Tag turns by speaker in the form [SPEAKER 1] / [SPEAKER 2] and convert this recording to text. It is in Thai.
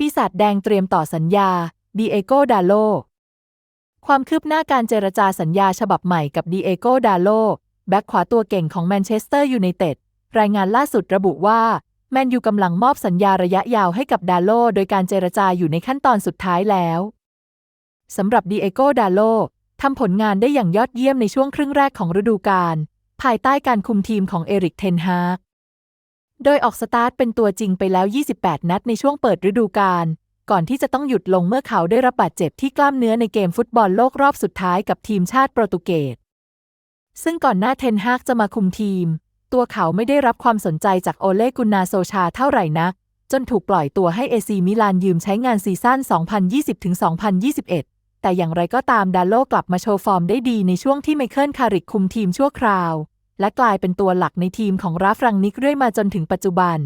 [SPEAKER 1] ปีศาจแดงเตรียมต่อสัญญาดีเอโกดาโล ความคืบหน้าการเจรจาสัญญาฉบับใหม่กับดีเอโกดาโล แบ็คขวาตัวเก่งของแมนเชสเตอร์ยูไนเต็ด รายงานล่าสุดระบุว่า แมนยูกำลังมอบสัญญาระยะยาวให้กับดาโล โดยการเจรจาอยู่ในขั้นตอนสุดท้ายแล้วสำหรับดีเอโกดาโลทำผลงานได้อย่างยอดเยี่ยมในช่วงครึ่งแรกของฤดูกาลภายใต้การคุมทีมของเอริกเทนฮาก โดยออกสตาร์ทเป็นตัวจริงไปแล้ว 28 นัดในช่วงเปิดฤดูกาล ก่อนที่จะต้องหยุดลงเมื่อเขาได้รับบาดเจ็บที่กล้ามเนื้อในเกมฟุตบอลโลกรอบสุดท้ายกับทีมชาติโปรตุเกส ซึ่งก่อนหน้าเทนฮากจะมาคุมทีม ตัวเขาไม่ได้รับความสนใจจากโอเลกุนนาโซชาเท่าไหร่นัก จนถูกปล่อยตัวให้เอซีมิลานยืมใช้งานซีซั่น 2020-2021 แต่อย่างไรก็ตามดาโลกลับมาโชว์ฟอร์มได้ดีในช่วงที่ไมเคิลคาริกคุมทีมชั่วคราว และกลายเป็นตัวหลักในทีมของราฟรังนิกเรื่อยมาจนถึงปัจจุบัน